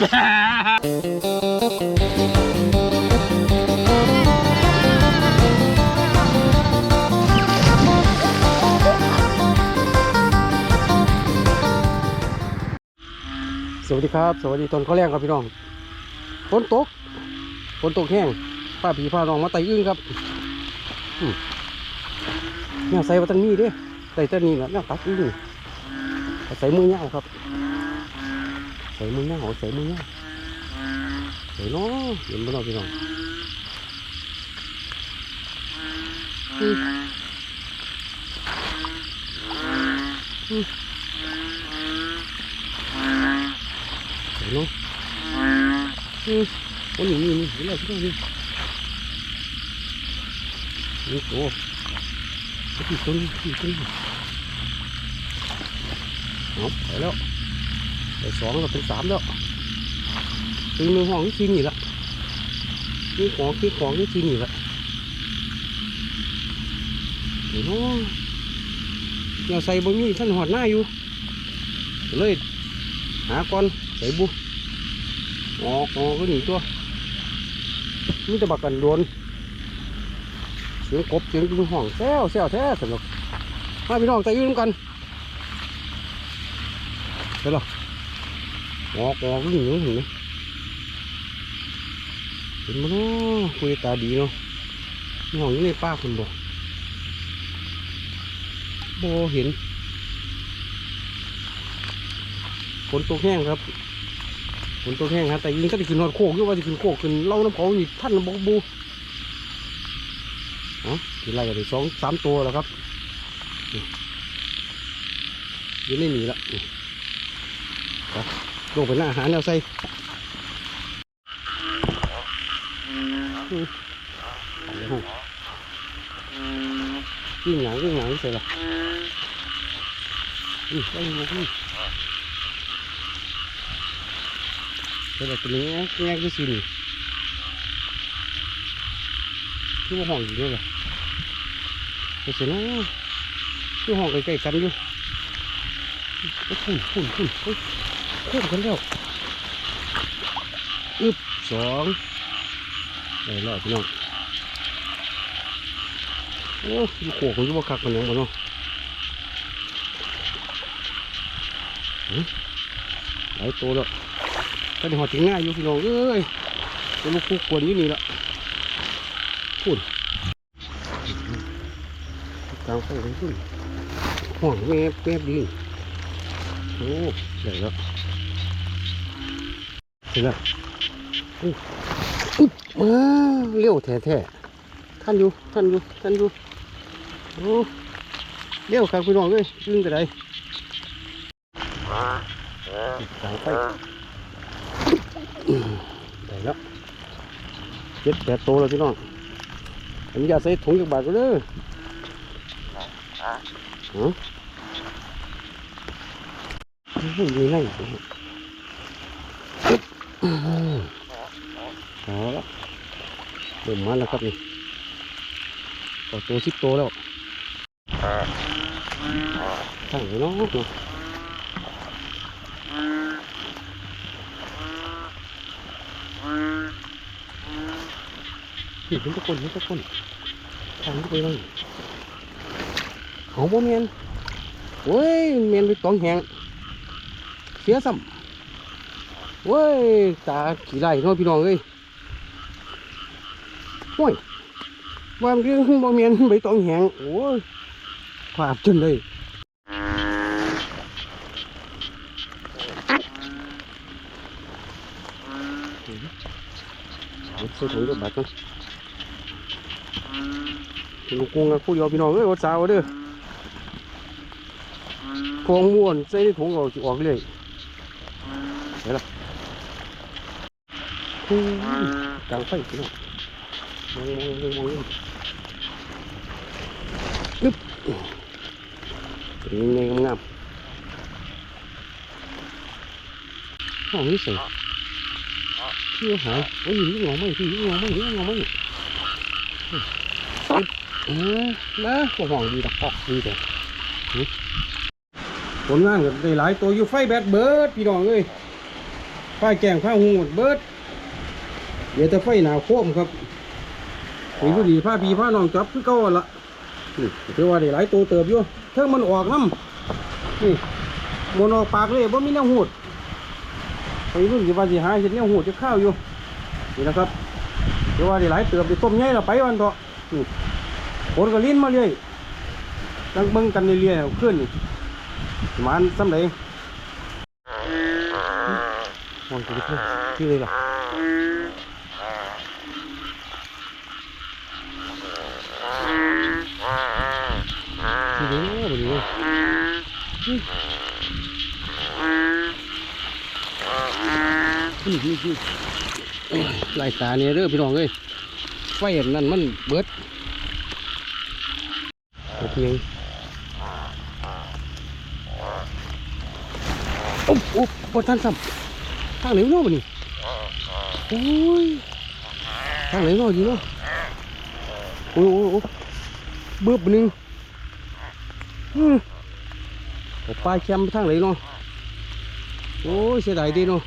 สวัสดีครับ สวัสดีตอนเขาแรงครับพี่น้องฝนตกฝนตกแห้งป้าผีพาน้องมาไต่อึ้งครับเนี่ยใส่วัตันมีเด้ใส่ตันนี้แหละเนี่ยตักอึ้งใส่มือเงาครับ ใส่มือเงาใส่มือเงาใส่เน้อเห็นบ่เน้องพี่น้องอืมอืมใส่เน้ออืมโอ้นี่นี่นี่เห็น แล้วพี่น้องนี่นี่โอ้ที่ต้นที่ต้นเปแล้วไปสองแล้วเป็นสามแล้วเป็นมือห้องที่ทีนี่ละนี่ของที่ของที่ที่นี่ละเห็นเนาะเนี่ยใส่บะหมี่ท่านหอดหน้าอยู่เลยหาก่อนใส่บุออกออกก็หนีตัวนี่จะบักกันโดนเสียงกบเสียงจิ้งห้องแซวแซวแท้สนุกมาพี่น้องใจยืนกันเดี๋ยวหรอ ออกออกก็หนีเห็นไหมเห็นมั้ยเนาะคุยตาดีเนาะนี่ห้องอยู่ในป้าคุณบอกโบเห็นฝนตกแห้งครับฝนตกแห้งครับแต่ยิงก็จะขึ้นนอดโคกอยู่ว่าจะขึ้นโคกขึ้นเล่าน้ำเขาอีกท่านบอกบูอ๋อกินไรกันสองสามตัวแล้วครับยืนไม่หนีละนี่ไป ลงไปหน้าอาหารแล้วใส่ยิ่งหยังยิ่งหยังใส่ละอืมได้ยังไงแต่แบบตัวนี้แง่ก็สินี่ที่ว่าห้องอยู่ด้วยเหรอแต่เสียนะที่ห้องใกล้ๆกันอยู่โอ้คุณคุณคุณโอ้ยโค้งกันแล้วอึบสองได้แล้วพี่น้องโอ้ยโขกมันจะว่าคักมันยังบ่เนาะหึหลายตัวแล้วก็ได้หอดถึงง่ายอยู่พี่น้องเอ้ยเป็นลูกคู่ควรอยู่นี่ละพูดกลางไฟเลยพูดห่วงแมบแมบดีโอ้ได้แล้ว เสร็จแล้วอุ๊ยอุ๊บมาเลี้ยวแท้แท้ๆท่านอยู่ท่านอยู่ท่านอยู่โอ้เลี้ยวครับพี่น้องเอ้ยยืนกระไดกลางไฟได้แล้วเจ็ดแปดโตวแล้วพี่น้องผมอยากใส่ถุงจากบาทก็เลยฮะอยู่ใน เอาละเริ่มมาแล้วครับนี่ต่อตัวสิบโตวแล้วทั้งน้องเนาะเห็นทุกคนทุกคนทางทุกไปบ้างเขาบ่เมียนโอ้ยเมียนไปตองแหงเสียซ้ำ โอ้ยตาขี่ไล่เน้องพี่น้องเอ้ยโอ้ยว่ามันเรื่องบ่เมียนไปตองแหงโอ้ยพลาดจนเลยเอาใส่ถุงกับบัตรก่อนลูกกงอะคู่เดียวพี่น้องเอ้ยอดสาวเด้อพวงม้วนใส่ในถุงเอาสิออกเลยเห็นละอืม กลางไฟพี่น้องมองมองมองมองนึบนี่งงามๆห้องนี้ส่เชื่อหายโอ้ยนี่งอไม่พี่งอไม่นี่งอไม่เออนะก็ห้องดีดอกออกดีแต่ผลงานก็ได้หลายตัวอยู่ไฟแบตเบิร์ดพี่น้องเอ้ยผ้าแกงผ้าหูหมดเบิร์ด เดี๋ยวจะไฟหนาโคมครับนี่ผู้ดีผ้าพีผ้าน้องจับคือเก่าหั่นละนี่ถือว่าได้หลายตัวเติบอยู่เท่งมันออกน้ำนี่มันออกปากเลยว่ามีแนวหูดไปรุ่นสิว่าสิหาเห็นแนวหูดจะข้าวอยู่นี่นะครับถือว่าได้หลายเติบได้ต้มใหญ่ละไปวันเถอะนี่ผลก็ลิ้นมาเรื่อยตั้งเบิ่งกันเรื่อยๆขึ้นนี่ประมันสำเร็จมองไปดิชื่อเลยล่ะชื่อเลยนะบนนี้นี่นี่นี่ ลายตาเนี่ยเด้อพี่น้องเอ้ยไฟนั่นมันเบิดโอเคโอ้โอ้ปวดทันซ้ำทางไหนเนาะบ่นี่โอ้ยทางไหนเนาะดีเนาะโอ้ยโอ้ยโอ้ยเบือบหนึ่งอืม ปลายแคมไปทางไหนเนาะโอ้ยเสียดายดีเนาะ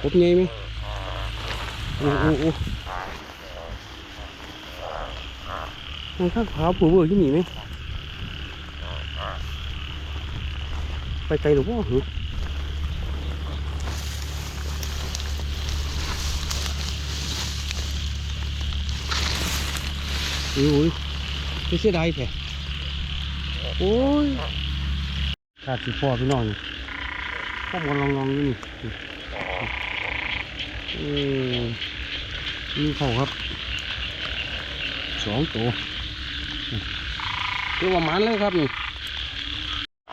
พบไงไหมโอ้โอ้โอ้มันข้างขาวผัวเบื่อที่หนีไหมไปไกลหรือเปล่าหืออุ้ยไม่เสียดายแท้โอ้ยาดสิพ่อพี่น้องนี่พ่อมกันลองลองๆอยู่นี่เออนี่เขาครับสองตัวเรียกว่ามันเลยครับนี่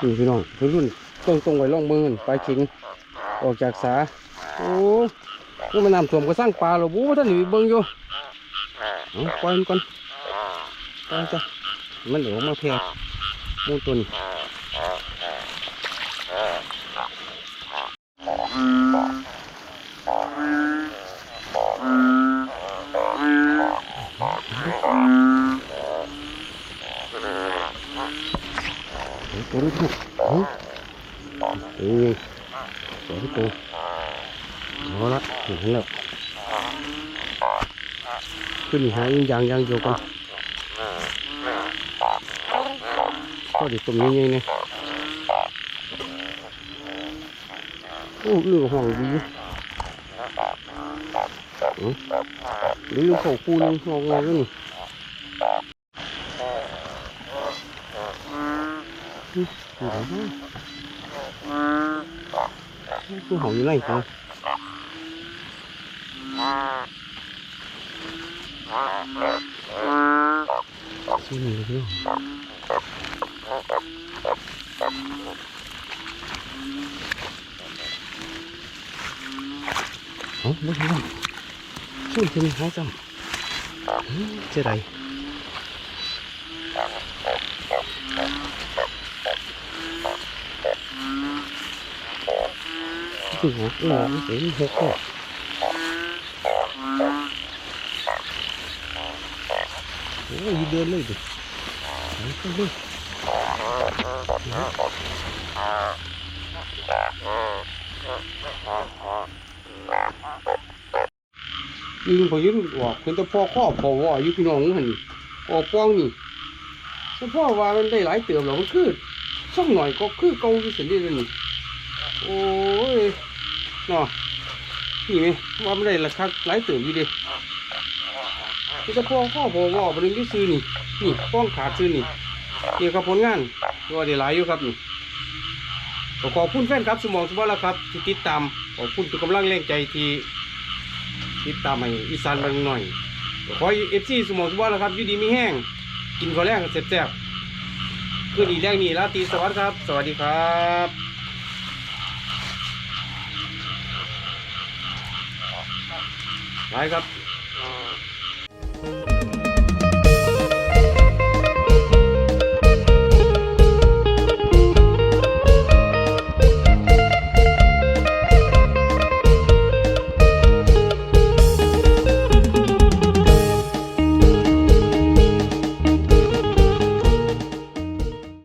นี่พี่น้องเพื่อนรุ่นตรงตรงไว้ล่องเมืองปลายขิง ออกจากสาโอ้ยมันน้ำท่วมก็สร้างปลาหรอบูท่านหนีเบิ่งอยู่เอาปล่อยมันก่อนไปจ้ะมันเหลือมาแพร่มูตุน ตัวนี้ถูกเฮ้ยเอ้ยตัวนี้ตัวเอาละเห็นแล้วขึ้นหาอีกอย่างอย่างเดียวกันก็ดีตรงนี้ไงเนี่ยโอ้เรื่องห้องดีหรือเขาคู่นึงงอกงอกนี่อืมเดี๋ยวนะ คือห้องอยู่ไหนกันที่นี่เรื่องเอ้ไม่ใช่ว่าช่วยจะมีหายจำเจ๊ไรคือหัวเออมันเป็นหกข้อโอ้ยเดินเลยดิไปกันเลยยิงพอยืนออกเป็นแต่พ่อข้อพอว่าอยู่พี่น้องหันออกป้องนี่เฉพาะว่ามันได้หลายเติมแล้วมันคือ สักหน่อยก็คือเก่าที่สุดเลยนี่โอ้ยเนาะนี่ไหมว่าไมันได้ราคาหลายเติมอยู่เดิเป็นแต่พ่อข้อพอว่าบริเวณที่ซื้อนี่นี่ป้องขาดซื้อนี่นี่ครับผลงานก็ได้หลายอยู่ครับนี่ขอบคุณแฟนครับสมองสมบัติแล้วครับ ที่ติดตามขอบคุณทุกกำลังแรงใจที่ติดตามให้อีสานบางหน่อยขอเอฟซีสมองสมบัติแล้วครับยูดีมีแห้งกินข้าวแรงแซ่บ คืนนี้แรงนี้ลาตีสวัสดีครับ สวัสดีครับไปครับ